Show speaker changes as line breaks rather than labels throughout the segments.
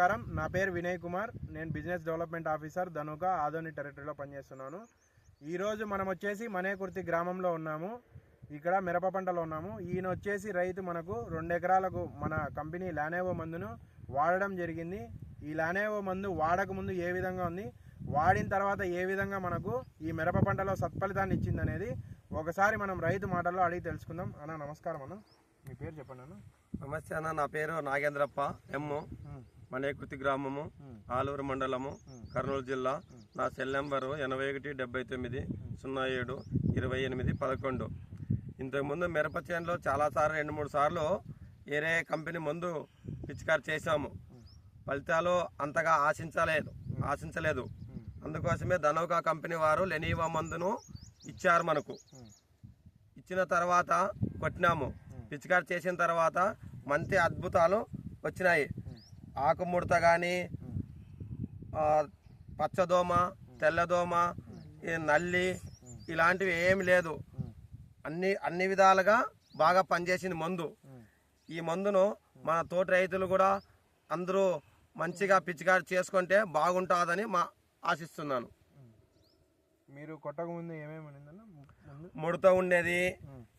నమస్కారం. నా పేరు వినయ్ కుమార్. నేను business development officer Dhanuka Adoni టెరిటరీలో పనిచేస్తున్నాను. ఈరోజు మనం వచ్చేసి మనేకుర్తి గ్రామంలో ఉన్నాము. ఇక్కడ మిరప పంటలో ఉన్నాము. ఈయన వచ్చేసి రైతు మనకు రెండు ఎకరాలకు మన కంపెనీ లానేవో మందును వాడడం జరిగింది. ఈ లానేవో మందు వాడకముందు ఏ విధంగా ఉంది వాడిన తర్వాత ఏ విధంగా మనకు ఈ మిరప పంటలో సత్ఫలితాన్ని ఇచ్చింది అనేది ఒకసారి మనం రైతు మాటల్లో అడిగి తెలుసుకుందాం. అన్న నమస్కారం అన్న. మీ పేరు చెప్పండి అన్న.
నమస్తే అన్న నా పేరు నాగేంద్రప్ప. ఎమ్ము మనేకృతి గ్రామము ఆలూరు మండలము కర్నూలు జిల్లా. నా సెల్ నెంబరు ఎనభై ఒకటి డెబ్బై తొమ్మిది సున్నా ఏడు ఇరవై ఎనిమిది పదకొండు. ఇంతకుముందు మిరప చేనులో చాలాసార్లు రెండు మూడు సార్లు వేరే కంపెనీ ముందు పిచికారి చేశాము. ఫలితాలు అంతగా ఆశించలేదు ఆశించలేదు. అందుకోసమే ధనౌకా కంపెనీ వారు లెనీవా మందును ఇచ్చారు మనకు. ఇచ్చిన తర్వాత కొట్టినాము. పిచికారి చేసిన తర్వాత మంచి అద్భుతాలు వచ్చినాయి. ఆకుముడత కానీ పచ్చదోమ తెల్లదోమ నల్లి ఇలాంటివి ఏమి లేదు. అన్ని అన్ని విధాలుగా బాగా పనిచేసింది మందు. ఈ మందును మన తోటి రైతులు కూడా అందరూ మంచిగా పిచికారి చేసుకుంటే బాగుంటుందని మా ఆశిస్తున్నాను.
మీరు కొట్టక ముందు ఏమేమి
ముడత ఉండేది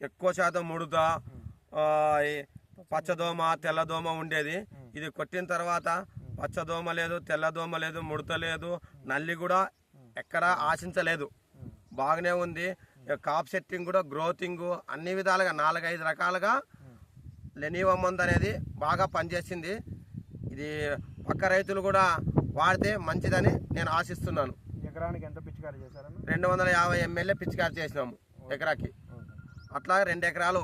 ఎక్కువ శాతం ముడత పచ్చదోమ తెల్లదోమ ఉండేది. ఇది కొట్టిన తర్వాత పచ్చదోమ లేదు తెల్లదోమ లేదు ముడత లేదు నల్లి కూడా ఎక్కడ ఆశించలేదు. బాగానే ఉంది. కాప్ సెట్టింగ్ కూడా గ్రోతింగ్ అన్ని విధాలుగా నాలుగైదు రకాలుగా లెనివా మందు అనేది బాగా పనిచేసింది. ఇది పక్క రైతులు కూడా వాడితే మంచిదని నేను ఆశిస్తున్నాను.
ఎకరానికి ఎంత పిచికారి చేశారన్న?
రెండు వందల యాభై ఎంఎల్ఏ పిచికారి చేసినాము ఎకరాకి. అట్లా రెండు ఎకరాలు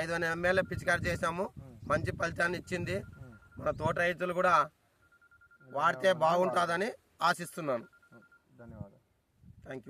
ఐదు వందల ఎంఎల్ఏ పిచికారి చేసాము మంచి ఫలితాన్ని ఇచ్చింది. మన తోట రైతులు కూడా వాడితే బాగుంటుందని ఆశిస్తున్నాను.
ధన్యవాదాలు.
Thank you